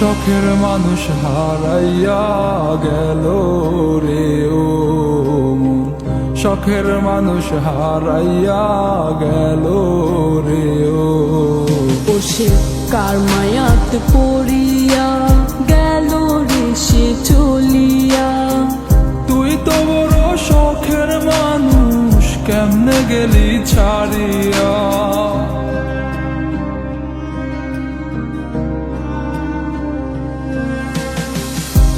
শখের মানুষ হারাইয়া গেল রে ও শখের মানুষ হারাইয়া গেল রে ও। কার মায়াত পড়িয়া